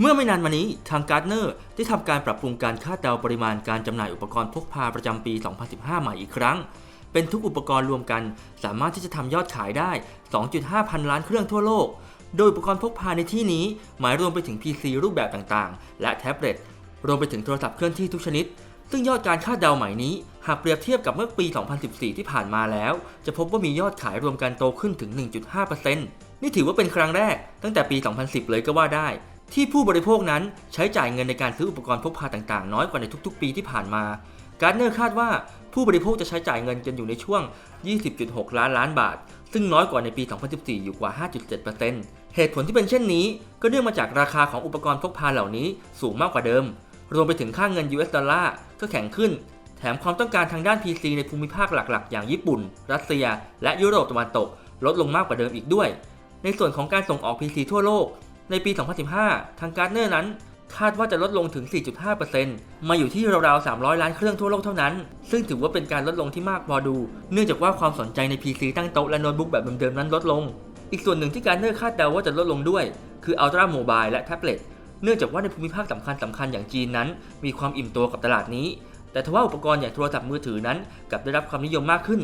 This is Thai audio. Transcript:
เมื่อไม่นานมานี้ทางการ์เนอร์ได้ทำการปรับปรุงการคาดเดาปริมาณการจำหน่ายอุปกรณ์พกพาประจำปี 2015 ใหม่อีกครั้ง เป็นทุกอุปกรณ์รวมกัน สามารถที่จะทำยอดขายได้ 2.5 พันล้านเครื่องทั่วโลก โดยอุปกรณ์พกพาในที่นี้ หมายรวมไปถึง PC รูปแบบต่างๆ และแท็บเล็ต รวมไปถึงโทรศัพท์เคลื่อนที่ทุกชนิด ซึ่งยอดการคาดเดาใหม่นี้ หากเปรียบเทียบกับเมื่อปี 2014 ที่ผ่านมาแล้ว จะพบว่ามียอดขายรวมกันโตขึ้นถึง 1.5%นี่ถือว่าเป็นครั้งแรกตั้งแต่ปี 2010 เลยก็ว่าได้ ที่ผู้บริโภคนั้นใช้จ่ายเงินในการซื้ออุปกรณ์พกพาต่างๆ น้อยกว่าในทุกๆ ปีที่ผ่านมา การ์ดเนอร์คาดว่าผู้บริโภคจะใช้จ่ายเงินกันอยู่ในช่วง 20.6 ล้านล้านบาท ซึ่งน้อยกว่าในปี 2014 อยู่กว่า 5.7%เหตุผลที่เป็นเช่นนี้ ก็เนื่องมาจากราคาของอุปกรณ์พกพาเหล่านี้สูงมากกว่าเดิม รวมไปถึงค่าเงิน US ดอลลาร์ก็แข็งขึ้น แถมความต้องการทางด้าน PC ในภูมิภาคหลักๆ อย่างญี่ปุ่น รัสเซีย และยุโรปตะวันตก ลดลงมากกว่าเดิมอีกด้วย ในส่วนของการส่งออก PC ทั่วโลก ในปี 2015 ทางการ์เนอร์นั้นคาดว่าจะลดลงถึง 4.5%มาอยู่ที่ราวๆ 300 ล้านเครื่องทั่วโลกเท่านั้น ซึ่งถือว่าเป็นการลดลงที่มากพอดู เนื่องจากว่าความสนใจใน PC ตั้งโต๊ะและโน้ตบุ๊กแบบเดิมๆนั้นลดลง อีกส่วนหนึ่งที่การเนอร์คาดเดาว่าจะลดลงด้วย คือ Ultra Mobile และแท็บเล็ต เนื่องจากว่าในภูมิภาคสำคัญสำคัญอย่างจีนนั้น มีความอิ่มตัวกับตลาดนี้ แต่ทว่าอุปกรณ์อย่างโทรศัพท์มือถือนั้นกลับได้รับความนิยมมากขึ้น